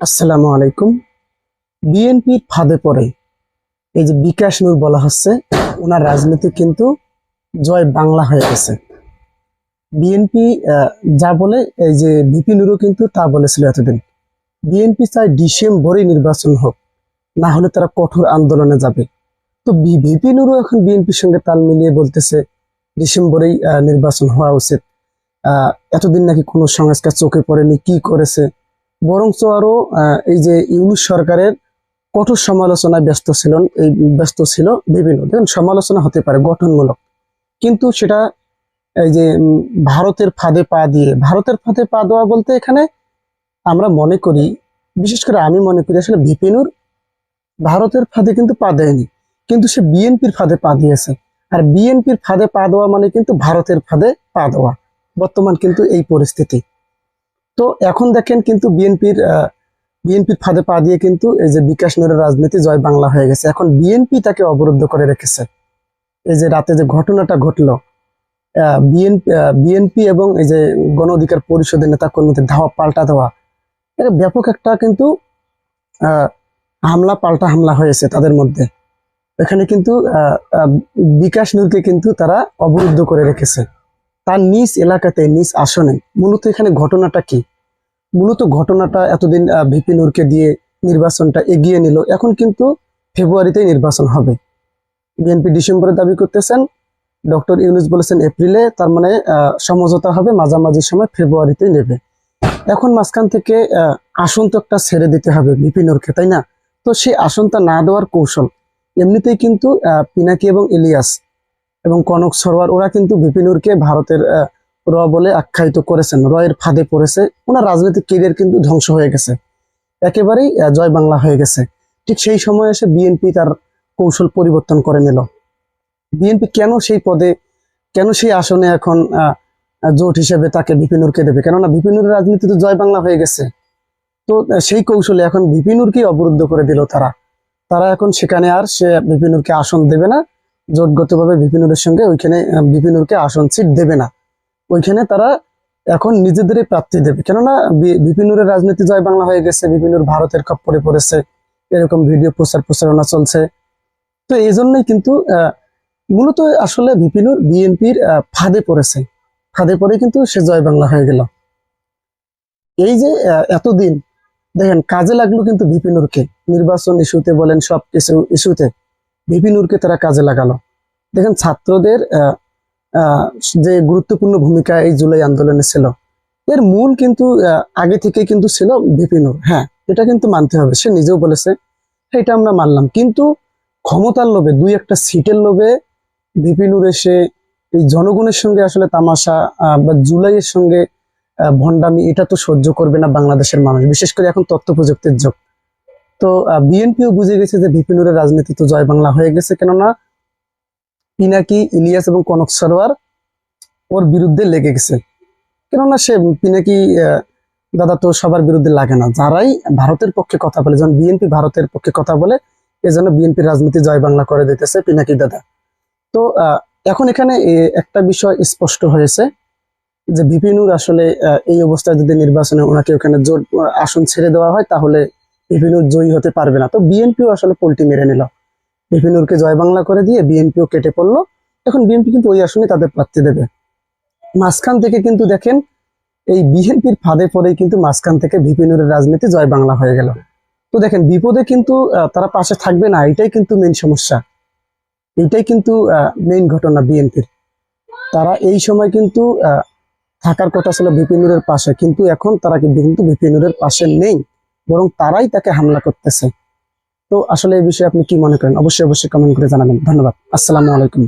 আসসালামু আলাইকুম। বিএনপির ফাঁদে পড়ে। এই যে বিকাশ নূর বলা হচ্ছে ওনার রাজনীতি কিন্তু জয় বাংলা হয়ে গেছে। বিএনপি যা বলে এই যে বিপি নুরও কিন্তু তা বলেছিল এতদিন। বিএনপি চায় ডিসেম্বরে নির্বাচন হোক না হলে তারা কঠোর আন্দোলনে যাবে। তো ভিপি নুরও এখন বিএনপির সঙ্গে তাল মিলিয়ে বলতেছে ডিসেম্বরেই নির্বাচন হওয়া উচিত। আহ, এতদিন নাকি কোনো সংস্কার চোখে পড়েনি কি করেছে? বরঞ্চ আরও আহ, এই যে ইউনুস সরকারের কঠোর সমালোচনায় ব্যস্ত ছিলেন এই ব্যস্ত ছিল বিভিন্ন দেখুন সমালোচনা হতে পারে গঠনমূলক। কিন্তু সেটা এই যে ভারতের ফাঁদে পা দিয়ে ভারতের ফাঁদে পা দেওয়া বলতে এখানে আমরা মনে করি বিশেষ করে আমি মনে করি আসলে বিপিনুর ভারতের ফাঁদে কিন্তু পা দেয়নি কিন্তু সে বিএনপির ফাঁদে পা দিয়েছে। আর বিএনপির ফাঁদে পা দেওয়া মানে কিন্তু ভারতের ফাঁদে পা দেওয়া বর্তমান কিন্তু এই পরিস্থিতি। তো এখন দেখেন কিন্তু বিএনপির বিএনপির ফাঁদে পা দিয়ে কিন্তু এই যে বিকাশ নূরের রাজনীতি জয় বাংলা হয়ে গেছে। এখন বিএনপি তাকে অবরুদ্ধ করে রেখেছে। এই যে রাতে যে ঘটনাটা ঘটলো বিএনপি বিএনপি এবং এই যে গণ অধিকার পরিষদের নেতা কর্মীদের ধাওয়া, পাল্টা দেওয়া এটা ব্যাপক একটা কিন্তু হামলা, পাল্টা হামলা হয়েছে তাদের মধ্যে। এখানে কিন্তু বিকাশ নূরকে কিন্তু তারা অবরুদ্ধ করে রেখেছে। তার নিজ এলাকাতে, নিজ আসনে। মূলত এখানে ঘটনাটা কি? মূলত ঘটনাটা এতদিন ভিপি নূরকে দিয়ে নির্বাচনটা এগিয়ে নিল। এখন কিন্তু ফেব্রুয়ারিতেই নির্বাচন হবে। বিএনপি ডিসেম্বরে দাবি করতেছেন, ডক্টর ইউনুস বলেছেন এপ্রিলে, তার মানে সমঝোতা হবে, মাঝামাঝি সময় ফেব্রুয়ারিতে নেবে। এখন মাঝখান থেকে আসন তো একটা ছেড়ে দিতে হবে ভিপি নূরকে, তাই না? তো সেই আসনটা না দেওয়ার কৌশল, এমনিতেই কিন্তু পিনাকি এবং ইলিয়াস এবং কনক সরোয়ার, ওরা কিন্তু বিপিনুরকে ভারতের র বলে আখ্যায়িত করেছেন, রয়ের ফাঁদে পড়েছে। ওনার রাজনৈতিক কেরিয়ার কিন্তু ধ্বংস হয়ে গেছে। একেবারেই জয় বাংলা হয়ে গেছে। ঠিক সেই সময় এসে বিএনপি তার কৌশল পরিবর্তন করে নিল। বিএনপি কেন সেই পদে, কেন সেই আসনে এখন জোট হিসেবে তাকে বিপিনুরকে দেবে? কেননা বিপিনুরের রাজনীতি তো জয় বাংলা হয়ে গেছে। তো সেই কৌশলে এখন বিপিনুরকেই অবরুদ্ধ করে দিল তারা। তারা এখন সেখানে আর সে বিপিনুরকে আসন দেবে না। জোটগতভাবে বিপিনুরের সঙ্গে ওইখানে বিপিনুরকে আসন সিট দেবে না। ওইখানে তারা এখন নিজেদেরই প্রার্থী দেবে। কেননা বিপিনুরের রাজনীতি জয় বাংলা হয়ে গেছে, বিপিনুর ভারতের খপ্পরে পড়েছে, এরকম ভিডিও প্রচার প্রচারণা চলছে। তো এই জন্যই কিন্তু মূলত আসলে বিপিনুর বিএনপির ফাঁদে পড়েছে। ফাঁদে পড়ে কিন্তু সে জয় বাংলা হয়ে গেল। এই যে এতদিন, দেখেন, কাজে লাগল কিন্তু বিপিনুরকে। নির্বাচন ইস্যুতে বলেন সব কিছু ইস্যুতে। বিপিনুরকে তারা কাজে লাগালো। দেখেন ছাত্রদের যে গুরুত্বপূর্ণ ভূমিকা এই জুলাই আন্দোলনে ছিল এর মূল কিন্তু আগে থেকে কিন্তু ছিল বিপিনুর হ্যাঁ এটা কিন্তু মানতে হবে। সে নিজেও বলেছে হ্যাঁ, এটা আমরা মানলাম। কিন্তু ক্ষমতার লোভে দুই একটা সিটের লোভে বিপিনুর এসে এই জনগণের সঙ্গে আসলে তামাশা বা জুলাইয়ের সঙ্গে ভণ্ডামি এটা তো সহ্য করবে না বাংলাদেশের মানুষ। বিশেষ করে এখন তথ্য প্রযুক্তির যুগ। তো বিএনপিও বুঝে গেছে যে বিপিনুরের রাজনীতি তো জয় বাংলা হয়ে গেছে, কেননা পিনাকি ইলিয়াস এবং কনক সরোয়ার ওর বিরুদ্ধে লেগে গেছে। কেননা সে পিনাকি দাদা তো সবার বিরুদ্ধে লাগে না। যারাই ভারতের পক্ষে কথা বলে, যেমন বিএনপি ভারতের পক্ষে কথা বলে এজন্য বিএনপি রাজনীতি জয় বাংলা করে দিতেছে পিনাকি দাদা। তো এখন এখানে একটা বিষয় স্পষ্ট হয়েছে যে বিপিনুর আসলে এই অবস্থায় যদি নির্বাচনে ওনাকে ওখানে জোর আসন ছেড়ে দেওয়া হয়, তাহলে বিপিনুর জয়ী হতে পারবে না। তো বিএনপিও আসলে পোল্টি মেরে নিল। বিপিনুরকে জয় বাংলা করে দিয়ে বিএনপিও কেটে পড়ল। এখন বিএনপি কিন্তু ওই আসনে তাদের প্রার্থী দেবে। মাঝখান থেকে কিন্তু দেখেন, এই বিএনপির ফাঁদে পড়েই কিন্তু মাঝখান থেকে বিপিনুরের রাজনীতি জয় বাংলা হয়ে গেল। তো দেখেন, বিপদে কিন্তু তারা পাশে থাকবে না, এটাই কিন্তু মেন সমস্যা। এটাই কিন্তু মেইন ঘটনা বিএনপির তারা এই সময় কিন্তু থাকার কথা ছিল বিপিনুরের পাশে, কিন্তু এখন তারা কিন্তু বিপিনুরের পাশে নেই। বরং তারাই তাকে হামলা করতেছে। তো আসলে এই বিষয়ে আপনি কি মনে করেন? অবশ্যই অবশ্যই কমেন্ট করে জানাবেন। ধন্যবাদ। আসসালামু আলাইকুম।